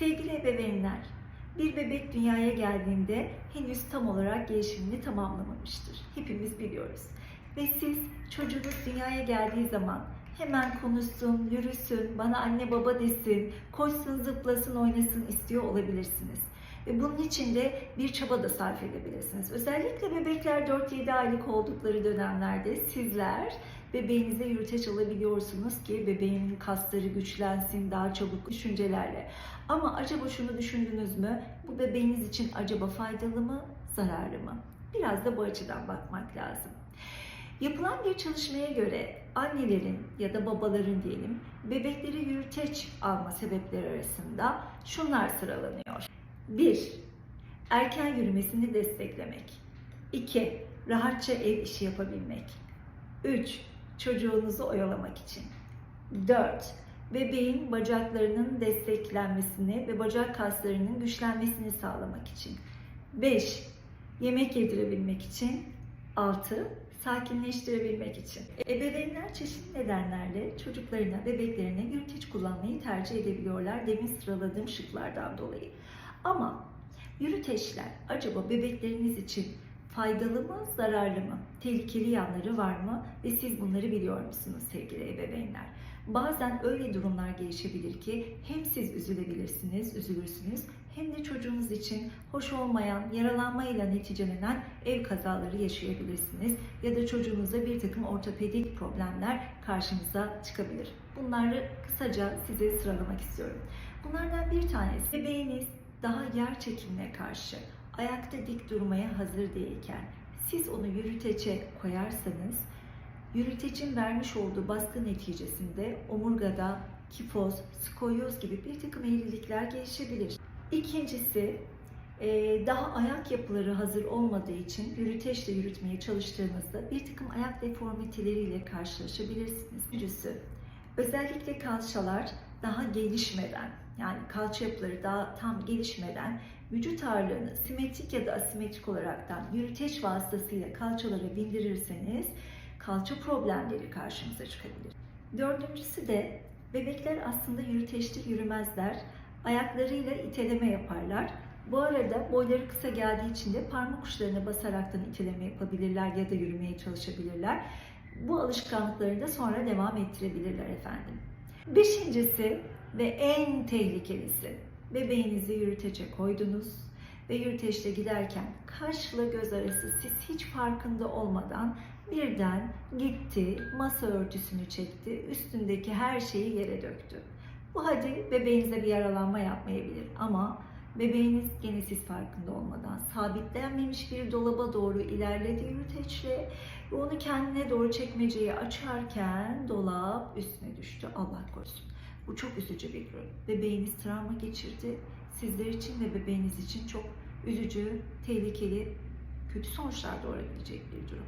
Sevgili ebeveynler, bir bebek dünyaya geldiğinde henüz tam olarak gelişimini tamamlamamıştır. Hepimiz biliyoruz. Ve siz çocuğunuz dünyaya geldiği zaman hemen konuşsun, yürüsün, bana anne baba desin, koşsun, zıplasın, oynasın istiyor olabilirsiniz. Ve bunun için de bir çaba da sarf edebilirsiniz. Özellikle bebekler 4-7 aylık oldukları dönemlerde sizler bebeğinize yürüteç alabiliyorsunuz ki bebeğin kasları güçlensin daha çabuk düşüncelerle. Ama acaba şunu düşündünüz mü? Bu bebeğiniz için acaba faydalı mı, zararlı mı? Biraz da bu açıdan bakmak lazım. Yapılan bir çalışmaya göre annelerin ya da babaların diyelim bebekleri yürüteç alma sebepleri arasında şunlar sıralanıyor. 1. Erken yürümesini desteklemek. 2. Rahatça ev işi yapabilmek. 3. Çocuğunuzu oyalamak için. 4. Bebeğin bacaklarının desteklenmesini ve bacak kaslarının güçlenmesini sağlamak için. 5. Yemek yedirebilmek için. 6. Sakinleştirebilmek için. Ebeveynler çeşitli nedenlerle çocuklarına, bebeklerine yürüteç kullanmayı tercih edebiliyorlar demin sıraladığım şıklardan dolayı. Ama yürüteçler acaba bebekleriniz için faydalı mı, zararlı mı? Tehlikeli yanları var mı? Ve siz bunları biliyor musunuz sevgili ebeveynler? Bazen öyle durumlar gelişebilir ki hem siz üzülebilirsiniz, üzülürsünüz hem de çocuğunuz için hoş olmayan, yaralanmayla neticelenen ev kazaları yaşayabilirsiniz. Ya da çocuğunuzda bir takım ortopedik problemler karşınıza çıkabilir. Bunları kısaca size sıralamak istiyorum. Bunlardan bir tanesi bebeğiniz daha yer çekimine karşı ayakta dik durmaya hazır değilken siz onu yürütece koyarsanız yürütecin vermiş olduğu baskı neticesinde omurgada kifoz, skolyoz gibi bir takım eğrilikler gelişebilir. İkincisi e, daha ayak yapıları hazır olmadığı için yürüteçle yürütmeye çalıştığınızda bir takım ayak deformiteleriyle karşılaşabilirsiniz. Üçüncüsü özellikle kalçalar daha gelişmeden yani kalça yapıları daha tam gelişmeden vücut ağırlığını simetrik ya da asimetrik olaraktan yürüteç vasıtasıyla kalçalara bindirirseniz kalça problemleri karşımıza çıkabilir. Dördüncüsü de bebekler aslında yürüteçte yürümezler. Ayaklarıyla iteleme yaparlar. Bu arada boyları kısa geldiği için de parmak uçlarına basaraktan iteleme yapabilirler ya da yürümeye çalışabilirler. Bu alışkanlıklarını da sonra devam ettirebilirler efendim. Beşincisi ve en tehlikelisi bebeğinizi yürütece koydunuz ve yürüteçte giderken kaşla göz arası siz hiç farkında olmadan birden gitti, masa örtüsünü çekti, üstündeki her şeyi yere döktü. Bu hadi bebeğinize bir yaralanma yapmayabilir ama bebeğiniz gene siz farkında olmadan sabitlenmemiş bir dolaba doğru ilerledi yürüteçle ve onu kendine doğru çekmeceyi açarken dolap üstüne düştü. Allah korusun. Bu çok üzücü bir durum. Bebeğiniz travma geçirdi. Sizler için ve bebeğiniz için çok üzücü, tehlikeli, kötü sonuçlar doğurabilecek bir durum.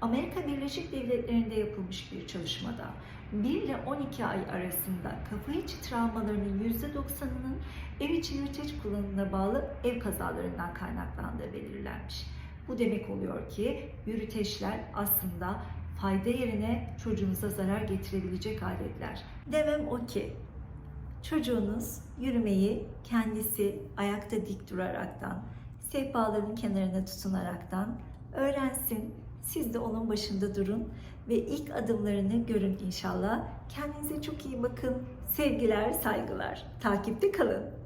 Amerika Birleşik Devletleri'nde yapılmış bir çalışmada 1 ile 12 ay arasında kafa içi travmalarının %90'ının ev içi yürüteç kullanımına bağlı ev kazalarından kaynaklandığı belirlenmiş. Bu demek oluyor ki yürüteçler aslında fayda yerine çocuğunuza zarar getirebilecek aletler. Demem o ki çocuğunuz yürümeyi kendisi ayakta dik duraraktan, sehpaların kenarına tutunaraktan öğrensin. Siz de onun başında durun ve ilk adımlarını görün inşallah. Kendinize çok iyi bakın. Sevgiler, saygılar. Takipte kalın.